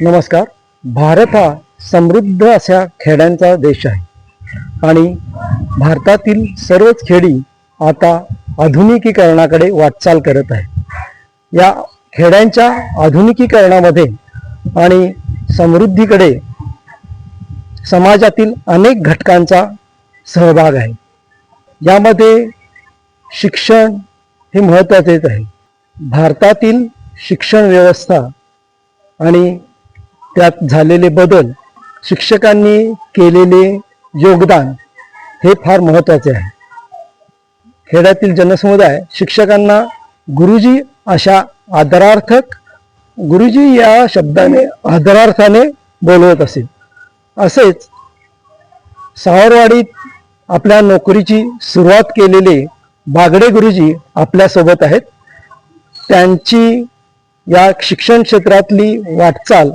नमस्कार. भारत हा समृद्ध अशा खेड्यांचा देश आहे. आणि भारतातील सर्वच खेडी आता आधुनिकीकरणाकडे वाटचाल करत आहे या खेड्यांच्या आधुनिकीकरणामध्ये आणि समृद्धीकडे समाजातील अनेक घटकांचा सहभाग आहे. यामध्ये शिक्षण हे महत्त्वाचेच आहे. भारतातील शिक्षण व्यवस्था आणि त्यात झालेले बदल शिक्षकांनी केलेले योगदान हे फार महत्त्वाचे आहे. खेड्यातील जनसमुदाय शिक्षकांना गुरुजी अशा आदरार्थक गुरुजी या शब्दाने आदरार्थाने बोलवत असेल असेच सावरवाडीत आपल्या नोकरीची सुरुवात केलेले बागडे गुरुजी आपल्यासोबत आहेत. त्यांची या शिक्षण क्षेत्रातली वाटचाल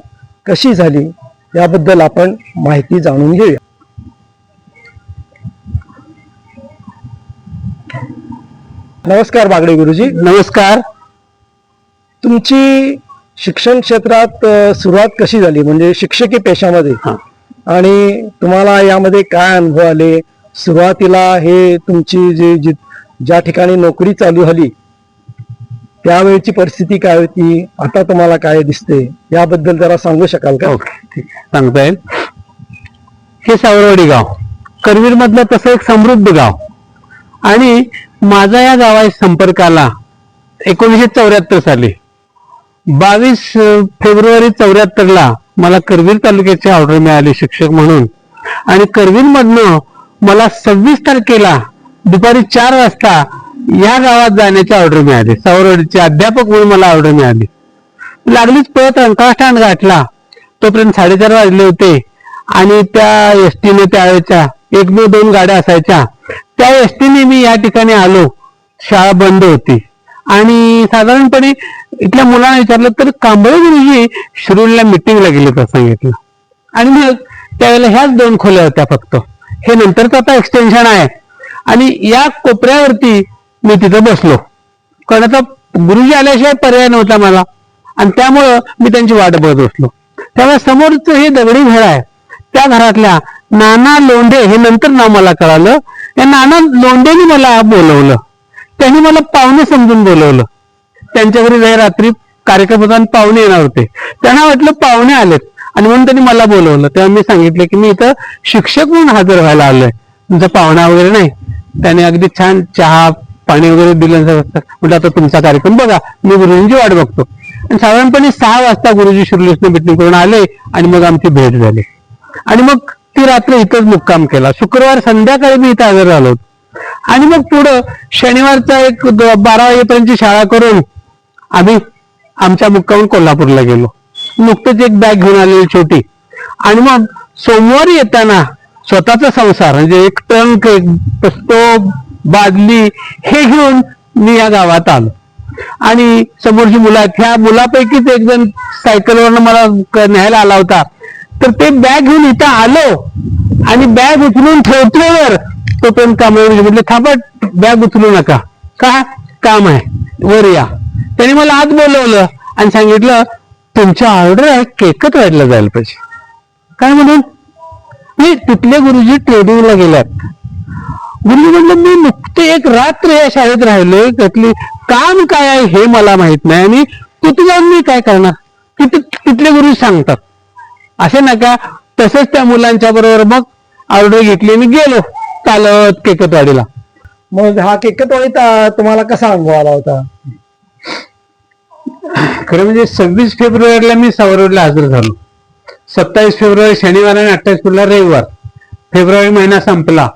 कशी झाली याबद्दल आपण माहिती जाणून घेऊया. नमस्कार बागडे गुरुजी. नमस्कार. तुमची शिक्षण क्षेत्रात सुरुवात कशी झाली? म्हणजे शिक्षकी पेशामध्ये. आणि तुम्हाला यामध्ये काय अनुभव आले? सुरुवातीला हे तुमची जी ज्या ठिकाणी नोकरी चालू झाली त्यावेळची परिस्थिती काय होती? आता तुम्हाला काय दिसते? याबद्दल जरा सांगू शकाल का? ओके. ठीक. आहे सांगता येईल हे सावरवाडी गाव. करवीर मधलं तसं एक समृद्ध गाव. आणि माझा या गावाच्या संपर्काला एकोणीसशे चौऱ्याहत्तर साली बावीस फेब्रुवारी चौऱ्याहत्तरला मला करवीर तालुक्याची ऑर्डर मिळाली शिक्षक म्हणून. आणि करवीर मधनं मला सव्वीस तारखेला दुपारी चार वाजता या गावात जाण्याची ऑर्डर मिळाली. सावरवाडीचे अध्यापक म्हणून मला ऑर्डर मिळाली. लागलीच पळत रंकाळा स्टँड गाठला. तोपर्यंत साडेचार वाजले होते. आणि त्या एसटीने त्यावेळेच्या एक दो दोन गाड्या असायच्या. त्या एसटीने मी या ठिकाणी आलो. शाळा बंद होती. आणि साधारणपणे इथल्या मुलांना विचारलं तर कांबळे गुरुजी शिरूरला मिटिंगला गेले तर सांगितलं. आणि मग त्यावेळेला ह्याच दोन खोल्या होत्या फक्त. हे नंतरचं आता एक्सटेन्शन आहे. आणि या कोपऱ्यावरती मी तिथं बसलो. कारण आता गुरुजी आल्याशिवाय पर्याय नव्हता मला. आणि त्यामुळं मी त्यांची वाट बघत बसलो. त्यामुळे समोरचं हे दगडी घर आहे. त्या घरातल्या नाना लोंढे हे नंतर नाव मला कळालं. या नाना लोंढेनी मला बोलवलं. त्यांनी मला पाहुणे समजून बोलवलं. त्यांच्या घरी जाई रात्री कार्यक्रम होता आणि पाहुणे येणार होते. त्यांना वाटलं पाहुणे आलेत. आणि म्हणून त्यांनी मला बोलवलं. तेव्हा मी सांगितलं की मी इथं शिक्षक म्हणून हजर व्हायला आलोय. तुमचा पाहुणा वगैरे नाही. त्याने अगदी छान चहा पाणी वगैरे दिलं म्हटलं आता तुमचा कार्यक्रम बघा. मी गुरुजींची वाट बघतो. आणि साधारणपणे सहा वाजता गुरुजी शिर्लीसने मिटिंग करून आले आणि मग आमची भेट झाली. आणि मग ती रात्र इथंच मुक्काम केला. शुक्रवार संध्याकाळी मी इथं हजर झालो आणि मग पुढं शनिवारचा एक बारा वाजेपर्यंतची शाळा करून आम्ही आमच्या मुक्कामून कोल्हापूरला गेलो. नुकतंच एक बॅग घेऊन आलेली छोटी. आणि मग सोमवारी येताना स्वतःचा संसार म्हणजे एक टंक एक तो बादली हे घेऊन मी या गावात आलो. आणि समोरची मुलं आहेत ह्या मुलापैकीच एक जण सायकलवरनं मला न्यायला आला होता. तर ते बॅग घेऊन इथं आलो आणि बॅग उचलून ठेवतोवर तो पण कामावर म्हटले थांबा बॅग उचलू नका. का? काम आहे. वर या. त्यांनी मला आत बोलवलं आणि सांगितलं तुमच्या ऑर्डर आहे केकच वाढला जायला पाहिजे. काय म्हणून? मी तिथले गुरुजी ट्रेडिंगला गेल्यात. गुरुजी म्हणलं मी नुकते एक रात्र या शाळेत राहिलोय. त्यातली काम काय आहे हे मला माहीत नाही. आणि तिथे जाऊन मी काय करणार? तिथे तिथले गुरु सांगतात. असे नका तसंच त्या मुलांच्या बरोबर मग ऑर्डर घेतली आणि गेलो चालत केकतवाडीला. मग हा केकतवाडीत अ, तुम्हाला कसा अनुभव आला होता? खरं म्हणजे सव्वीस फेब्रुवारीला मी सावरवडला हजर झालो. सत्तावीस फेब्रुवारी शनिवार आणि अठ्ठावीस फेब्रुवारी रविवार. फेब्रुवारी महिना संपला.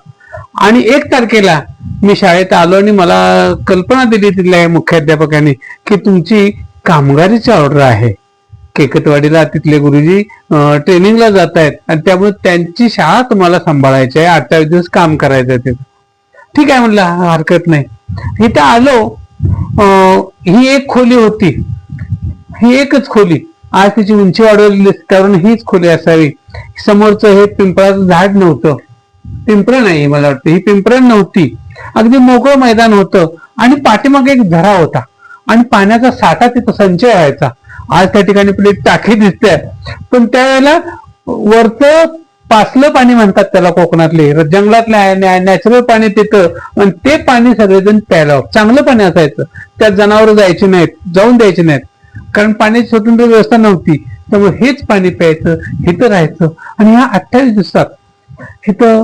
आणि एक तारखेला मी शाळेत आलो आणि मला कल्पना दिली तिथल्या मुख्याध्यापकांनी की तुमची कामगारीची ऑर्डर आहे. केकतवाडीला तिथले गुरुजी ट्रेनिंगला जात आहेत आणि त्यामुळे त्यांची शाळा तुम्हाला सांभाळायची आहे. अठ्ठावीस दिवस काम करायचं आहे तिथं. ठीक आहे म्हणलं हरकत नाही. इथं आलो ही एक खोली होती. ही एकच खोली. आज तिची उंची वाढवलेली कारण हीच खोली असावी. समोरचं हे पिंपळाचं झाड नव्हतं. पिंपरण आहे मला वाटतं. ही पिंपरण नव्हती. अगदी मोकळं मैदान होतं आणि पाठीमागे एक झरा होता. आणि पाण्याचा साठा तिथं संचय व्हायचा. आज त्या ठिकाणी आपली टाकी दिसते. पण त्यावेळेला वरचं पासलं पाणी म्हणतात त्याला कोकणातले. जंगलातले नॅचरल पाणी तिथं. आणि ते पाणी सगळेजण प्यायला चांगलं पाणी असायचं. त्यात जनावर जायचे नाहीत जाऊन द्यायचे नाहीत. कारण पाण्याची स्वतंत्र व्यवस्था नव्हती. त्यामुळे हेच पाणी प्यायचं हे तर राहायचं. आणि ह्या अठ्ठावीस दिवसात इथं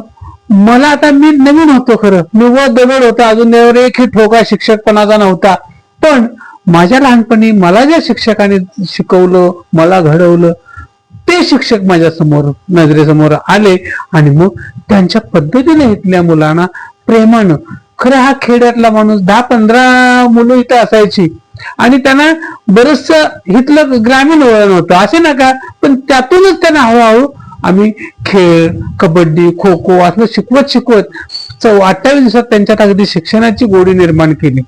मला आता मी नवीन होतो खरं. मी व दगड होता अजून एक एकही ठोका शिक्षकपणाचा नव्हता. पण माझ्या लहानपणी मला ज्या शिक्षकाने शिकवलं मला घडवलं ते शिक्षक माझ्यासमोर नजरेसमोर आले आणि मग त्यांच्या पद्धतीने इथल्या मुलांना प्रेमानं खरं हा खेड्यातला माणूस दहा पंधरा मुलं इथं असायची. आणि त्यांना बरचसं इथलं ग्रामीण वळण होतं. असे नका पण त्यातूनच त्यांना हळूहळू आम्ही खेळ कबड्डी खो खो असं शिकवत शिकवत चौ अठ्ठावीस दिवसात त्यांच्यात अगदी शिक्षणाची गोडी निर्माण केली.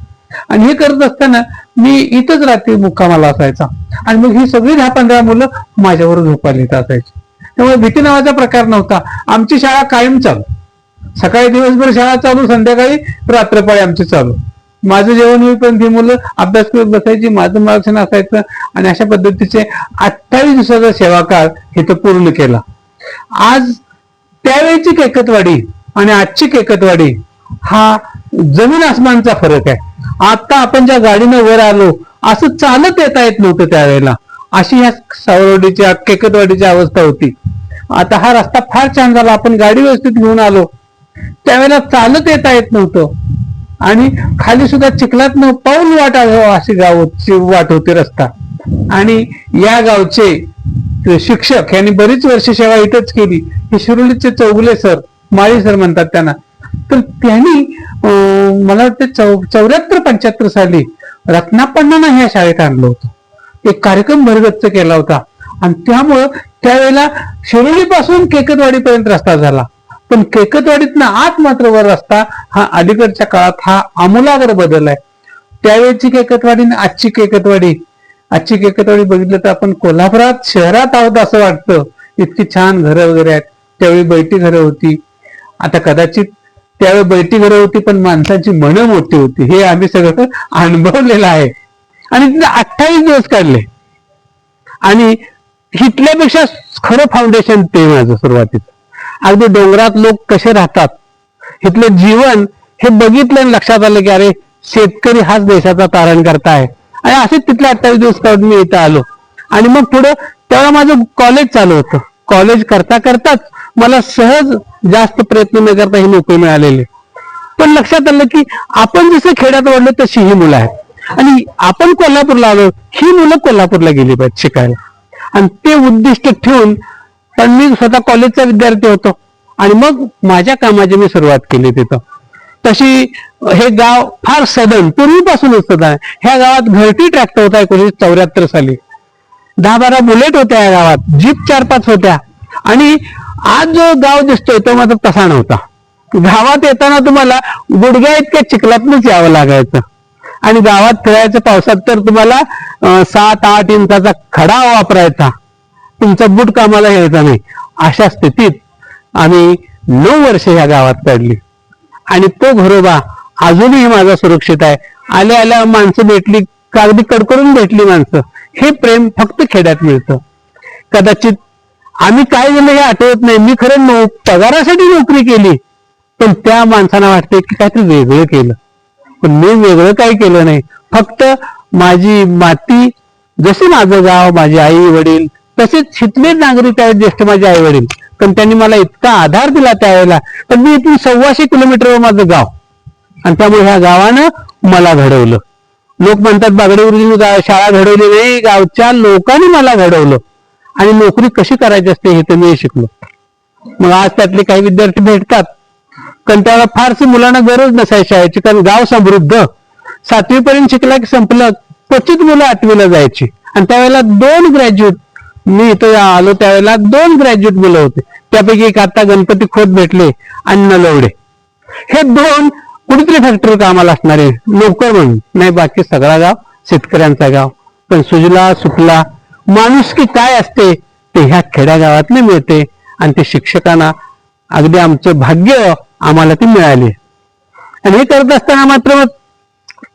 आणि हे करत असताना मी इथंच रात्री मुक्कामाला असायचा. आणि मग ही सगळी दहा पंधरा मुलं माझ्यावर झोपायला इथं असायची. त्यामुळे भीती नावाचा प्रकार नव्हता. आमची शाळा कायम चालू. सकाळी दिवसभर शाळा चालू संध्याकाळी रात्रपाळी आमची चालू. माझं जेवण होईपर्यंत ही मुलं अभ्यास करत बसायची माझं मार्गदर्शन असायचं. आणि अशा पद्धतीचे अठ्ठावीस दिवसाचा सेवा काळ इथं पूर्ण केला. आज त्यावेळेची केकतवाडी आणि आजची केकतवाडी हा जमीन आसमानचा फरक आहे. आता आपण ज्या गाडीनं वर आलो असं चालत येता येत नव्हतं त्यावेळेला. अशी ह्या सावरवाडीची केकतवाडीची अवस्था होती. आता हा रस्ता फार छान झाला. आपण गाडी व्यवस्थित घेऊन आलो. त्यावेळेला चालत येता येत नव्हतं. आणि खाली सुद्धा चिखलात न पाऊल वाट हो अशी गावची वाट होती रस्ता. आणि या गावचे शिक्षक यांनी बरीच वर्ष सेवा इथंच केली. हे शिरोलीचे चौगुले सर माळी सर म्हणतात त्यांना. तर त्यांनी मला वाटतं चौ चौऱ्याहत्तर पंच्याहत्तर साली रत्नापण्णांना ह्या शाळेत आणलं होतं. एक कार्यक्रम भरगच्च केला होता. आणि त्यामुळं त्यावेळेला शिरोलीपासून केकतवाडीपर्यंत रस्ता झाला. पण केकतवाडीतनं आत मात्र वर रस्ता हा अलीकडच्या काळात हा आमूलाग्र बदल आहे. त्यावेळेची केकतवाडी आणि आजची केकतवाडी आजची केकतवाडी बघितलं तर आपण कोल्हापुरात शहरात आहोत असं वाटतं. इतकी छान घरं वगैरे आहेत. त्यावेळी बैठी घरं होती. आता कदाचित त्यावेळी बैठी घरं होती पण माणसाची मनं मोठी होती. हे आम्ही सगळं अनुभवलेलं आहे. आणि तिथे अठ्ठावीस दिवस काढले. आणि हिटल्यापेक्षा खरं फाउंडेशन ते माझं सुरुवातीचं. अगदी डोंगरात लोक कसे राहतात? इथलं जीवन हे बघितलं आणि लक्षात आलं की अरे शेतकरी हाच देशाचा तारण करता आहे आणि असेच तिथले अठ्ठावीस दिवस काढून मी इथं आलो. आणि मग पुढं तेव्हा माझं कॉलेज चालू होतं. कॉलेज करता करताच मला सहज जास्त प्रयत्न न करता ही नोकरी मिळालेली. पण लक्षात आलं की आपण जसं खेड्यात वाढलो तशी ही मुलं आहेत. आणि आपण कोल्हापूरला आलो ही मुलं कोल्हापूरला गेली पाहिजे शिकायला. आणि ते उद्दिष्ट ठेवून पण मी स्वतः कॉलेजचा विद्यार्थी होतो. आणि मग माझ्या कामाची मी सुरुवात केली तिथं. तशी हे गाव फार सदन पूर्वीपासूनच सदन आहे. ह्या गावात घरटी ट्रॅक्टर होता एकोणीसशे चौऱ्याहत्तर साली. दहा बारा बुलेट होत्या या गावात जीप चार पाच होत्या. आणि आज जो गाव दिसतोय तो मात्र तसा नव्हता. गावात येताना तुम्हाला गुडघ्या इतक्या चिखलातनच यावं लागायचं. आणि गावात फिरायचं पावसात तर तुम्हाला सात आठ इंचाचा खडा वापरायचा. तुमचा बूट कामाला यायचा नाही. अशा स्थितीत आम्ही नऊ वर्ष ह्या गावात काढली. आणि तो घरोबा अजूनही माझा सुरक्षित आहे. आल्या आल्या माणसं भेटली कागदी कडकडून भेटली माणसं. हे प्रेम फक्त खेड्यात मिळतं. कदाचित आम्ही काय झालं हे आठवत नाही. मी खरं नो पगारासाठी नोकरी केली. पण त्या माणसांना वाटते की काहीतरी वेगळं केलं. पण मी वेगळं काही केलं नाही. फक्त माझी माती जसे माझं गाव माझे आई वडील तसेच शिकले नागरिक आहेत ज्येष्ठ माझे आई वडील पण त्यांनी मला इतका आधार दिला त्यावेळेला. तर मी इथून सव्वाशे किलोमीटरवर माझं गाव. आणि त्यामुळे ह्या गावानं मला घडवलं. लोक म्हणतात बागडे शाळा घडवली नाही गावच्या लोकांनी मला घडवलं. आणि नोकरी कशी करायची असते हे तर मी शिकलो. मग आज त्यातले काही विद्यार्थी भेटतात. कारण त्याला फारशी मुलांना गरज नसायची शाळेची कारण गाव समृद्ध. सातवीपर्यंत शिकला की संपलं. क्वचित मुलं आठवीला जायची. आणि त्यावेळेला दोन ग्रॅज्युएट मी इथं आलो त्यावेळेला दोन ग्रॅज्युएट मुलं होते. त्यापैकी एक आता गणपती खोत भेटले आणि नलवडे हे दोन कुठेतरी फॅक्टरी कामाला असणारे नोकर म्हणून. नाही बाकी सगळा गाव शेतकऱ्यांचा गाव. पण सुजला सुफला माणुसकी काय असते ते ह्या खेड्यागावातले मिळते आणि ते शिक्षकांना अगदी आमचं भाग्य आम्हाला ती मिळाले. आणि हे करत असताना मात्र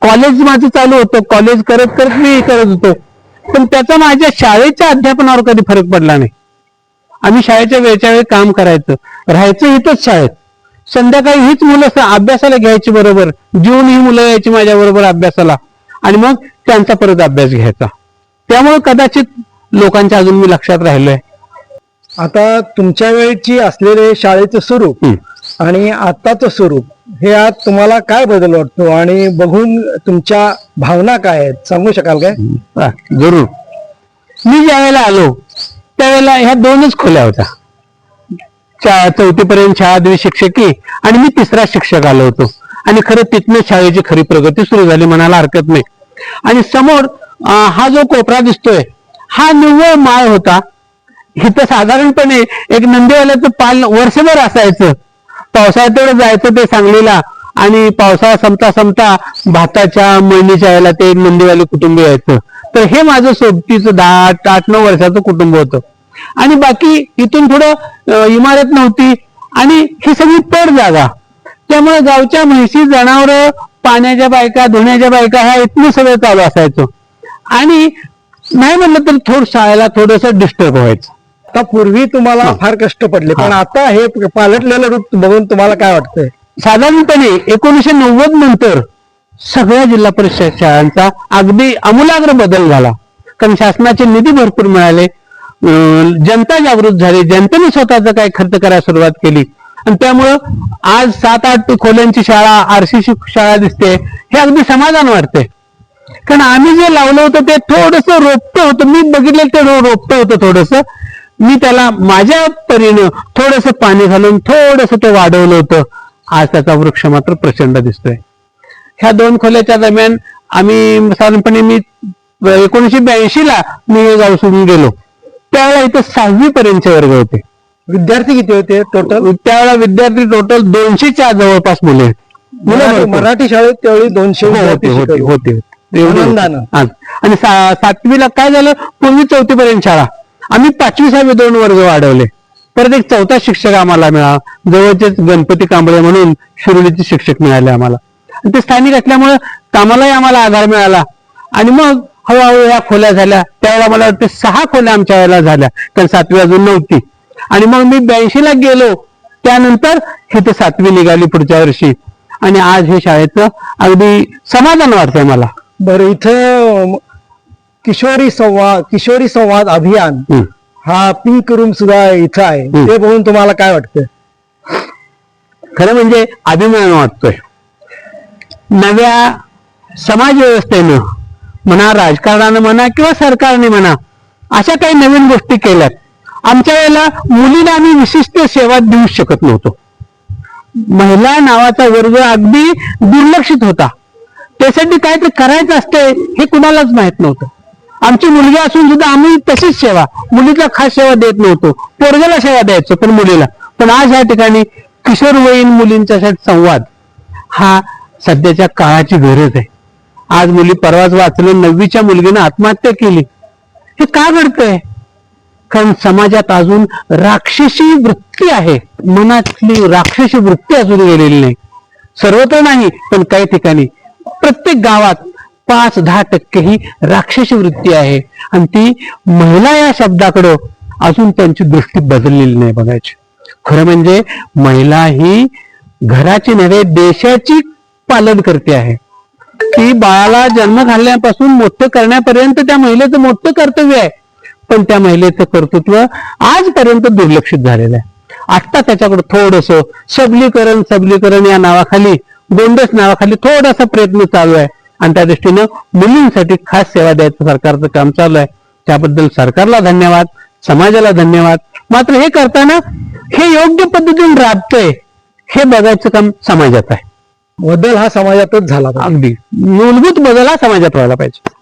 कॉलेज माझं चालू होतं. कॉलेज करत करत मी हे करत होतो. पण त्याचा माझ्या शाळेच्या अध्यापनावर कधी फरक पडला नाही. आम्ही शाळेच्या वेळच्या वेळी काम करायचं. राहायचं इथंच शाळेत. संध्याकाळी हीच मुलं अभ्यासाला घ्यायची बरोबर. जेवून ही मुलं यायची माझ्या बरोबर अभ्यासाला. आणि मग त्यांचा परत अभ्यास घ्यायचा. त्यामुळे कदाचित लोकांच्या अजून मी लक्षात राहिलोय. आता तुमच्या वेळची असलेले शाळेचं स्वरूप. आणि आताचं स्वरूप हे आज तुम्हाला काय बदल वाटतो आणि बघून तुमच्या भावना काय आहेत? सांगू शकाल काय? हा, जरूर. मी ज्या वेळेला आलो त्यावेळेला ह्या दोनच खोल्या होत्या. चौथी चौथीपर्यंत शाळा द्वि शिक्षकी आणि मी तिसरा शिक्षक आलो होतो. आणि खरं तिथनं शाळेची खरी प्रगती सुरू झाली म्हणायला हरकत नाही. आणि समोर अं, हा जो कोपरा दिसतोय हा निव्वळ माळ होता. इथं साधारणपणे एक नंदीवाल्याचं पाल वर्षभर असायचं. पावसाळ्यात तेवढं जायचं ते सांगलीला. आणि पावसाळा संपता संपता भाताच्या मळणीच्या यायला ते नंदीवाले कुटुंब यायचं. तर हे माझं सोबतीचं दहा आठ आठ नऊ वर्षाचं कुटुंब होतं. आणि बाकी इथून पुढं इमारत नव्हती. आणि ही सगळी पड जागा. त्यामुळे गावच्या म्हैशी जनावर पाण्याच्या बायका धुण्याच्या बायका ह्या इथनं सगळं चालू असायचं. आणि नाही म्हणलं तर थोडं शाळेला थोडस डिस्टर्ब व्हायचं. आता पूर्वी तुम्हाला फार कष्ट पडले पण आता हे पालटलेलं रूप बघून तुम्हाला काय वाटतंय? साधारणपणे एकोणीशे नव्वद नंतर सगळ्या जिल्हा परिषद शाळांचा अगदी आमूलाग्र बदल झाला. कारण शासनाचे निधी भरपूर मिळाले. जनता जागृत झाली. जनतेने स्वतःचा काय खर्च करायला सुरुवात केली. आणि त्यामुळं आज सात आठ खोल्यांची शाळा आरसीसी शाळा दिसते. हे अगदी समाधान वाटते कारण आम्ही जे लावलं होतं ते थोडस रोपटं होतं. मी बघितलं ते रोपटं होतं थोडस. मी त्याला माझ्या परीनं थोडस पाणी घालून थोडस ते वाढवलं होतं. आज त्याचा वृक्ष मात्र प्रचंड दिसतोय. ह्या दोन खोल्याच्या दरम्यान आम्ही साधारणपणे मी एकोणीशे ब्याऐंशी ला मी हे गाव सोडून गेलो. त्यावेळेला इथं सहावी पर्यंतचे वर्ग होते. विद्यार्थी किती होते टोटल त्यावेळेला विद्यार्थी टोटल दोनशेच्या जवळपास मुले मराठी शाळेत त्यावेळी दोनशे हो, होते. आणि सातवीला काय झालं? पूर्वी चौथी पर्यंत शाळा. आम्ही पाचवी सहावी दोन वर्ग वाढवले. परत एक चौथा शिक्षक आम्हाला मिळाला. जवळचेच गणपती कांबळे म्हणून शिरोलीचे शिक्षक मिळाले आम्हाला. ते स्थानिक असल्यामुळे कामालाही आम्हाला आधार मिळाला. आणि मग हळूहळू या खोल्या झाल्या. त्यावेळेला मला वाटतं सहा खोल्या आमच्या वेळेला झाल्या. कारण सातवी अजून नव्हती. आणि मग मी ब्याऐंशी ला गेलो. त्यानंतर इथे सातवी निघाली पुढच्या वर्षी. आणि आज हे शाळेचं अगदी समाधान वाटतंय मला. बरं इथं किशोरी संवाद किशोरी संवाद अभियान. हा पिंक रूम सुद्धा इथं आहे. ते बघून तुम्हाला काय वाटतं? खरं म्हणजे अभिमान वाटतोय. नव्या समाज व्यवस्थेनं म्हणा राजकारणानं म्हणा किंवा सरकारने म्हणा अशा काही नवीन गोष्टी केल्यात. आमच्या वेळेला मुलीला आम्ही विशिष्ट सेवा देऊ शकत नव्हतो. महिला नावाचा वर्ग अगदी दुर्लक्षित होता. त्यासाठी काय ते करायचं असते हे कुणालाच माहीत नव्हतं. आमची मुलगी असून सुद्धा आम्ही तशीच सेवा. मुलीला खास सेवा देत नव्हतो. पोरगेला सेवा द्यायचो पण मुलीला. पण आज या ठिकाणी किशोरवयीन मुलींच्या संवाद हा सध्याच्या काळाची गरज आहे. आज मुली परवाच वाचलं नववीच्या मुलगीनं आत्महत्या केली. हे का घडतंय? कारण समाजात अजून राक्षसी वृत्ती आहे. मनातली राक्षसी वृत्ती अजून गेलेली नाही. सर्वत्र नाही पण काही ठिकाणी. प्रत्येक गावात पाच दहा टक्के ही राक्षस वृत्ती आहे. आणि ती महिला या शब्दाकडं अजून त्यांची दृष्टी बदललेली नाही बघायची. खरं म्हणजे महिला ही घराची नव्हे देशाची पालन करते आहे. ती बाळाला जन्म घालण्यापासून मोठं करण्यापर्यंत त्या महिलेचं मोठं कर्तव्य आहे. पण त्या महिलेचं कर्तृत्व आजपर्यंत दुर्लक्षित झालेलं आहे. आता त्याच्याकडे थोडस सबलीकरण सबलीकरण या नावाखाली गोंडस नावाखाली थोडासा प्रयत्न चालू आहे. आणि त्या दृष्टीनं मुलींसाठी खास सेवा द्यायचं सरकारचं काम चालू आहे. त्याबद्दल सरकारला धन्यवाद समाजाला धन्यवाद. मात्र हे करताना हे योग्य पद्धतीने राबतंय हे बघायचं काम समाजात आहे. बदल हा समाजातच झाला. अगदी. मूलभूत बदल हा समाजात व्हायला पाहिजे.